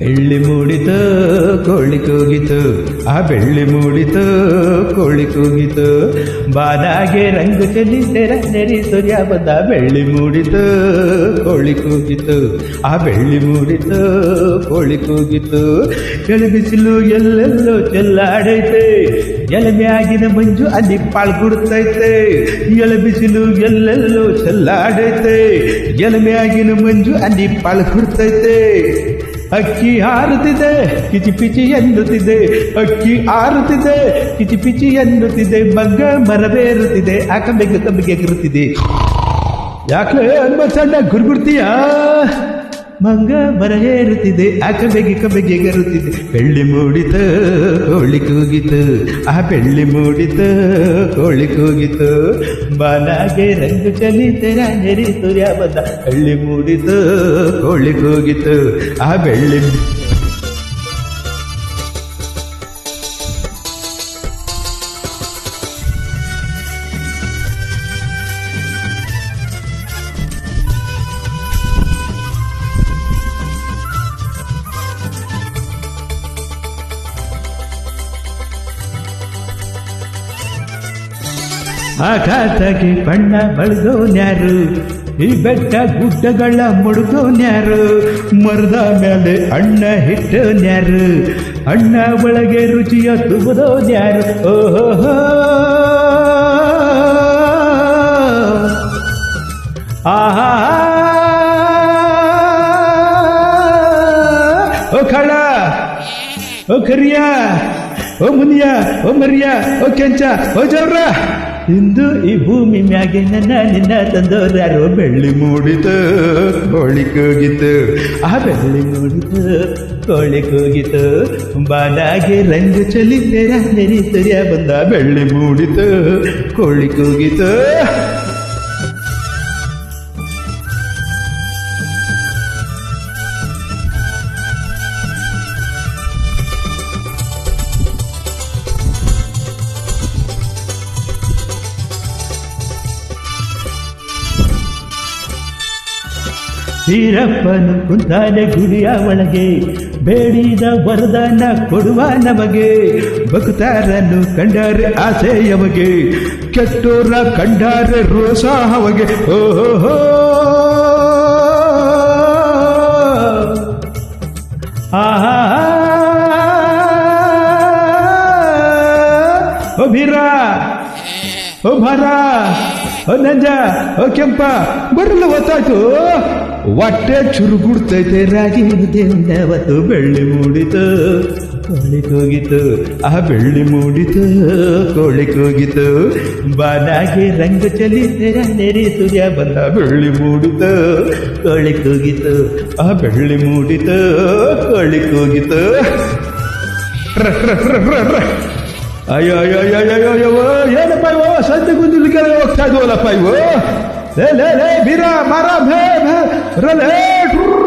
ಬೆಳ್ಳಿ ಮೂಡಿತು, ಕೋಳಿ ಕೂಗಿತು. ಆ ಬೆಳ್ಳಿ ಮೂಡಿತು, ಕೋಳಿ ಕೂಗಿತು. ಬಾದಾಗೆ ರಂಗು ಚೆಲ್ಲಿದ್ದೆ ನೆರಿ ಸೂರ್ಯ ಬಂದ. ಬೆಳ್ಳಿ ಮೂಡಿತು, ಕೋಳಿ ಕೂಗಿತು. ಆ ಬೆಳ್ಳಿ ಮೂಡಿತು, ಕೋಳಿ ಕೂಗಿತು. ಬಿಸಿಲು ಎಲ್ಲೆಲ್ಲೋ ಚೆಲ್ಲಾಡೈತೆ. ಎಳಮೆಯಾಗಿನ ಮಂಜು ಅಲ್ಲಿ ಎಳ ಬಿಸಿಲು ಎಲ್ಲೆಲ್ಲೋ ಚೆಲ್ಲಾಡೈತೆ. ಎಳಮೆಯಾಗಿನ ಮಂಜು ಅಲ್ಲಿ ಪಾಳ್ಗುಡ್ತೈತೆ ಅಕ್ಕಿ ಹಾರುತ್ತಿದೆ ಕಿಚಿ ಪಿಚಿ ಎನ್ನುತ್ತಿದೆ ಅಕ್ಕಿ ಹಾರುತ್ತಿದೆ ಕಿಚಿ ಪಿಚಿ ಎನ್ನುತ್ತಿದೆ ಮಗ್ಗ ಮರಬೇರುತ್ತಿದೆ ಆ ಕಂಬೆಗೆ ಕಂಬೆಗೆ ಎಗರುತ್ತಿದೆ ಯಾಕೆ ಅನ್ಮ ಸಣ್ಣ ಗುರ್ಗುಡ್ತೀಯಾ ಮಂಗ ಮರ ಏರುತ್ತಿದೆ ಆ ಕಂಬೆಗೆ ಕಬೆಗೆ ಗರುತ್ತಿದೆ. ಬೆಳ್ಳಿ ಮೂಡಿತ, ಕೋಳಿ ಕೂಗಿತು. ಆ ಬೆಳ್ಳಿ ಮೂಡಿತ, ಕೋಳಿ ಕೂಗಿತು. ಬಾಲಾಗೆ ರಂಗು ಚಲಿತ ರಾಜರಿ ಸೂರ್ಯ ಬಂದ. ಬೆಳ್ಳಿ ಮೂಡಿತು, ಕೋಳಿ ಕೂಗಿತು. ಆ ಬೆಳ್ಳಿ ಆಕಾಶಕ್ಕೆ ಬಣ್ಣ ಬಳ್ದೋನ್ಯಾರು. ಈ ಬೆಟ್ಟ ಗುಡ್ಡಗಳ ಮುಡ್ದೋನ್ಯಾರು. ಮರದ ಮೇಲೆ ಅಣ್ಣ ಹಿಟ್ಟೋನ್ಯಾರು. ಅಣ್ಣ ಒಳಗೆ ರುಚಿಯ ತುಂಬದೋನ್ಯಾರು ಓಹೋ ಆಹಾ. ಓ ಖಳ ಓ ಕರಿಯ. ಓ ಮುನಿಯ. ಓ ಮರಿಯ. ಓ ಕೆಂಚ. ಓ ಜವ್ರ. ಇಂದು ಈ ಭೂಮಿ ಮ್ಯಾಗೆ ನನ್ನ ನಿನ್ನ ತಂದೋರ್ಯಾರು ಬೆಳ್ಳಿ ಮೂಡಿತು ಕೋಳಿ ಕೂಗಿತು. ಆ ಬೆಳ್ಳಿ ಮೂಡಿತು ಕೋಳಿ ಕೂಗಿತು. ಬಾಲಾಗೆ ರಂಗು ಚಲಿತೆರ ನೆರಿ ಸರಿಯ ಬಂದ ಬೆಳ್ಳಿ ಮೂಡಿತು ಕೋಳಿ ಕೂಗಿತು. ವೀರಪ್ಪನು ಕುಂತಾನೆ ಗುಡಿಯ ಒಳಗೆ ಬೇಡಿದ ವರದಾನ ಕೊಡುವ ನಮಗೆ. ಭಕ್ತಾರನ್ನು ಕಂಡರೆ ಆಸೆ ಯಮಗೆ ಕೆಟ್ಟೋರ ಕಂಡರೆ ರೋಸಾಹವಗೆ ಓಹೋ ಆಹಾ ಓ ಭೀರ ಓ ಭಾರ ಓ ನಂಜ. ಓ ಕೆಂಪ. ಬರಲು ಗೊತ್ತಾಯ್ತು ಹೊಟ್ಟೆ ಚುರುಗುಡ್ತೈತೆ ರಾಗಿ ದೇವತ್ತು ಬೆಳ್ಳಿ ಮೂಡಿತು ಕೋಳಿ ಕೂಗಿತು ಆ ಬೆಳ್ಳಿ ಮೂಡಿತು ಕೋಳಿ ಕೂಗಿತು ಬಾನಾಗಿ ರಂಗು ಚಲಿತೆರ ನೆರಿ ಸೂರ್ಯ ಬಂದ ಬೆಳ್ಳಿ ಮೂಡಿತು ಕೋಳಿ ಕೂಗಿತು ಆ ಬೆಳ್ಳಿ ಮೂಡಿತು ಕೋಳಿ ಕೂಗಿತು ರ, ರ, ರ, ರ, ರ. ಅಯ್ಯೋ ಅಯ್ಯೋ ಅಯ್ಯೋ ಅಯ್ಯೋ ಅಯ್ಯೋ ಏನಪ್ಪ ಇವು ಸಂತೆ ಗುಂದಿಲಿಕ್ಕೆ ಹೋಗ್ತಾ ಇದ್ವಲ್ಲಪ್ಪ ಇವು ಲೇ ಲೇ ಲೇ ಬೀರ ಮಾರ ಭೇ Relate!